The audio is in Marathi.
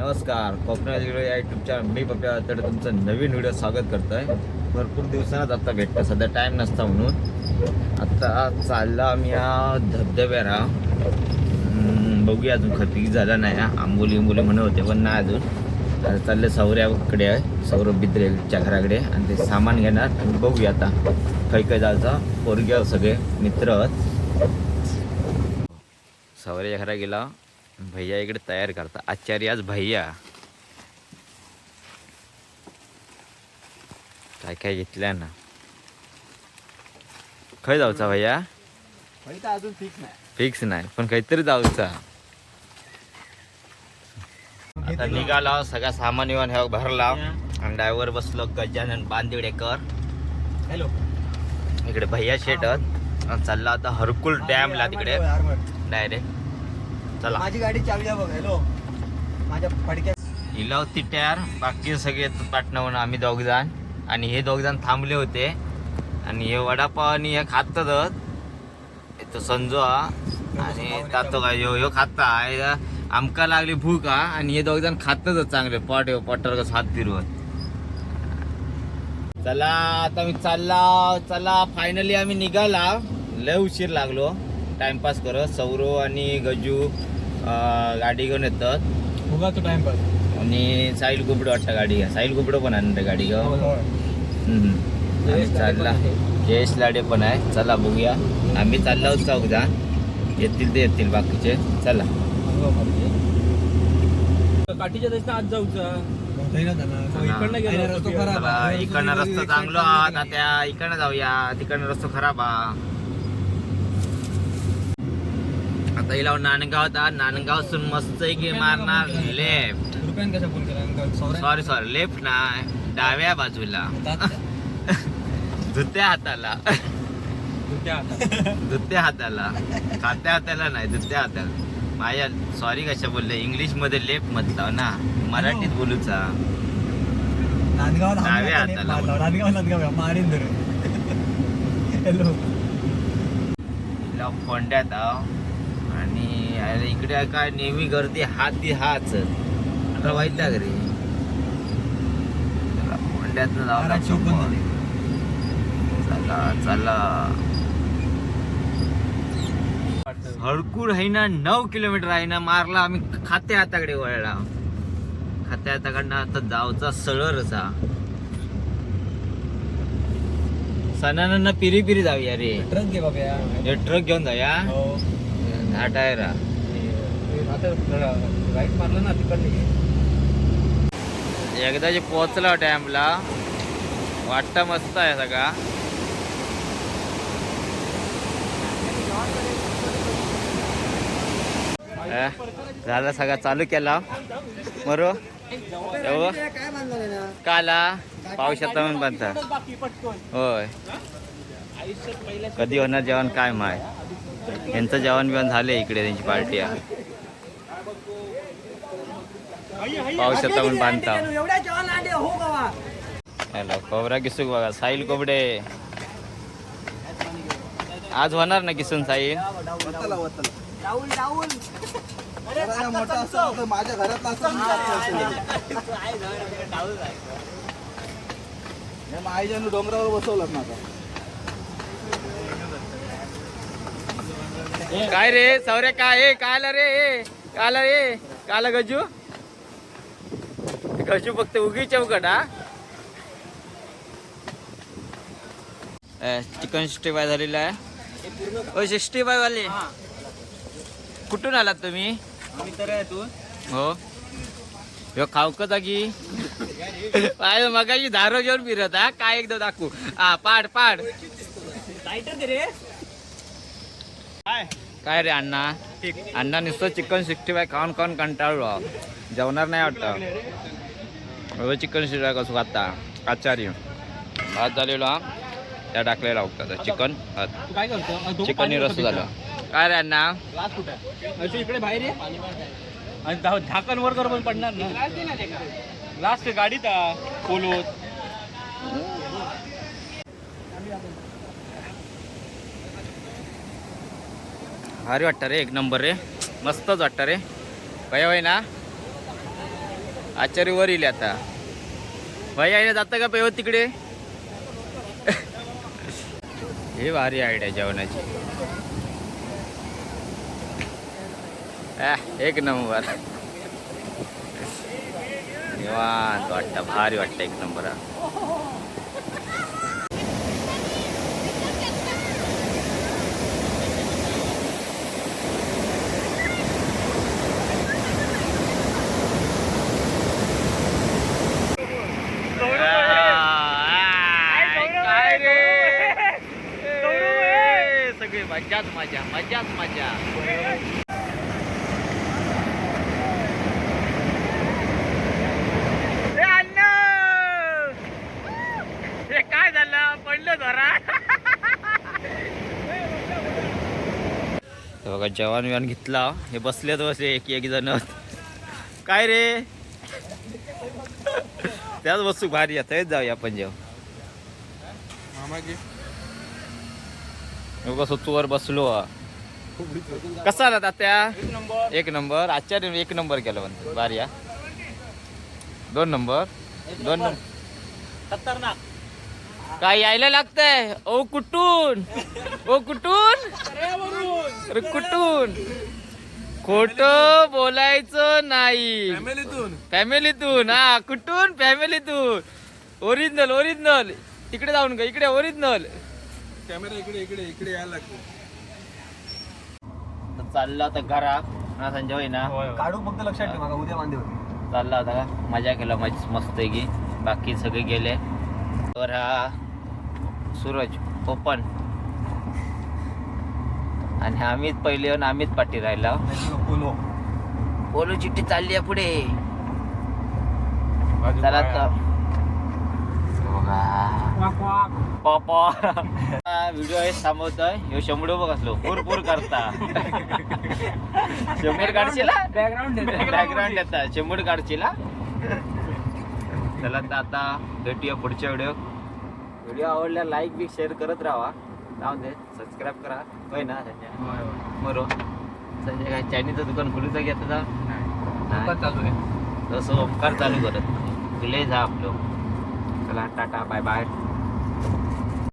नमस्कार. कोकणात या या चॅनल मी पप्या तर तुमचं नवीन व्हिडिओ स्वागत करतो आहे भरपूर दिवसांनाच आत्ता भेटतं सध्या टाईम नसता म्हणून. आत्ता चालला आम्ही या धबधब्याला. बघूया अजून खती झाला नाही. आंबोली आंबोली म्हणत होते पण नाही अजून. आता चालले सौऱ्याकडे आहे. सौरभ बिद्रेच्या घराकडे. आणि ते सामान घेणार. आणि बघूया आता. काही काही जायचं पोरग्या सगळे. मित्र सौऱ्याच्या घरा गेला. भैया इकडे तयार करता. आचार्य आज भैया. काय काय घेतल्या ना. खय जाऊचा भैया? अजून फिक्स नाही. फिक्स नाही पण काहीतरी जाऊचा. आता निघाला सगळा सामान येऊन ह्या भरला. आणि ड्रायव्हर बसलो गजानन बांदिवडेकर हॅलो इकडे भैया शेटत चालला आता हरकुल डॅमला तिकडे. डायरेक्ट चला. माझी गाडी चालू बघ हॅलो. माझ्या फडक्या हिला होती टॅर बाकी सगळे पाटणावरून आम्ही दोघ जण आणि हे दोघ जण थांबले होते. आणि हे वडापाव आणि हे खातच तो संजो हा. आणि तातो काय ह्यो ह्यो खाता. आमका लागली भूक हा. आणि हे दोघ जण खातच चांगले. पॉट पॉटर कसं हात फिरवत. चला आता मी चालला. चला फायनली आम्ही निघाला. लय उशीर लागलो. टाइमपास करत सौरव आणि गजू गाडी घेऊन येतात. उगा तो टाइम पास आणि साहिल गुबड वाटतं गाडी घ्या. साहिल गुबड पण आहे ना गाडी घ्या हम्म. आणि चालला. जयेश लाडे पण आहे. चला बघूया. आम्ही चालला आहोत चौक जण येतील ते येतील बाकीचे. चला. काठीच्या देशना आज जाऊचा. इकडनं गेलो रस्तो खराब चला, आहे. इकडनं रस्ता चांगलो हा त्या इकडनं जाऊया. तिकडनं रस्ता खराब हा आता हिला नांदगाव आता नांदगावसून मस्त की मारणार लेफ्ट रुपयान कशा फोन केला सॉरी सॉरी लेफ्ट नाही डाव्या बाजूला. धुत्या हाताला. धुत्या हाताला. खात्या हाताला नाही धुत्या हाताला. माझ्या सॉरी कशा बोलले? इंग्लिशमध्ये लेफ्ट म्हटलं ना मराठीत बोलूचा. नांदगाव डाव्या हाताला. मारीन हॅलो फोंड्यात आहो. आणि अरे इकडे काय नेहमी गर्दी हात ती हाच आता वाईट जाऊ महाराज चोपन्न. चला चला. हळकूड आहे ना नऊ किलोमीटर आहे ना मारला आम्ही खाते हाताकडे वळला. खाते हाताकडनं आता जाऊचा सळरचा सणांना पिरी पिरी जाऊया रे. ट्रक घे बाबा. हे ट्रक घेऊन जाऊया. हो. दहा टायरा आता राईट मारलं ना तिकडे एकदा जे पोहोचला डॅमला वाटतं मस्त आहे सगळा. अं, झाला सगळा चालू केला. मरो? काला? पाऊस बांधलं म्हणून बांधता होय. कधी होणार जेवण काय माय यांचं जेवण बिवण झाले इकडे त्यांची पार्टी आहे. पावसाचा म्हणून बांधता. हो बाबा. हॅलो कोबरा किसूक बघा साहिल कोबडे. आज होणार ना किसून साहिल माझ्या घरात आईजानं डोंगरावर बसवलं ना काय रे सौर्या काय हे काय आला रे हे काय आला रे काय आला गजू? गजू फक्त उगी चौकट हा. चिकन सिक्स्टी फाय झालेला आहे. ओ सिक्स्टी फाय वाले. कुठून आलात तुम्ही? तू हो. ह्यो खावक जागी? पाय मगाशी दारो घेऊन फिरत हा. काय एकदा दाखवू? हा पाड पाड. काय रे अण्णा? अण्णा नुसतं चिकन सिक्स्टी फाय खाऊन खाऊन कंटाळलो. जेवणार नाही वाटतं. चिकन सिक्स्टी फाय कसं खाता आचार्य भात झालेलो हा त्या टाकलेला होता चिकन काय चिकन रस झालं काय रे अण्णा इकडे बाहेर आहे आणि झाकण वर कर पण पडणार ना लास्ट गाडीत पोलोत भारी वाटतं रे एक नंबर रे मस्तच वाटतं रे भया होय ना आचार्य वर येईल आता भाई आहे जातं का पेवत तिकडे? हे भारी आयडिया जेवणाची. एक नंबर. निवांत वाटतं भारी वाटतं एक नंबर हा. काय रे ए, सगळी मजाच मजा मजाच मजा. ए, अण्णा! हे काय झालं? पडलं जरा. बघा जवान विवान घेतला. हे बसलेत बसले एक एक जण. काय रे? त्याच वस्तू भारी येत जाऊया आपण जेव कसं चोर बसलो. हा. कसा आला तात्या? एक नंबर. आचार्य एक नंबर केलं म्हणतो. भारी हा. दोन नंबर. दोन नंबर. खतरनाक. काय यायला लागतंय? ओ कुठून? ओ कुठून? अरे कुठून? खोट बोलायचं नाही. फॅमिलीतून. फॅमिलीतून हा. कुठून? फॅमिलीतून. Original original. तिकडे जाऊन का इकडे ओरिजिनल. कॅमेरा इकडे इकडे इकडे यायला लागतो चालला आता घरा हा संजय होय ना काढू फक्त लक्षात ठेवा का उद्या वांदे होते चालला होता का मजा केला मज मस्त आहे की बाकी सगळे गेले. तर हा सूरज ओपन. आणि आम्हीच पहिले येऊन आम्हीच पाठी राहिला. पोलो. बोलू चिठ्ठी चालली आहे पुढे. चला आता. पॉपॉ व्हिडिओ आहे थांबवतोय. ह्यो शंभर बघ असलो. पूर पूर करता. शंभर काढशील बॅकग्राऊंड बॅकग्राऊंड शंभर काढशील? चला तर आता भेटूया पुढच्या व्हिडिओ व्हिडिओ आवडल्या लाईक बी शेअर करत राहा. जाऊन दे सबस्क्राईब करा. होय ना संजय? बरो संजय काय चायनीचं दुकान खुलीचं घेत जा चालू आहे. तसं ओंकार चालू करत विलेज हा आपलं. चला टाटा बाय बाय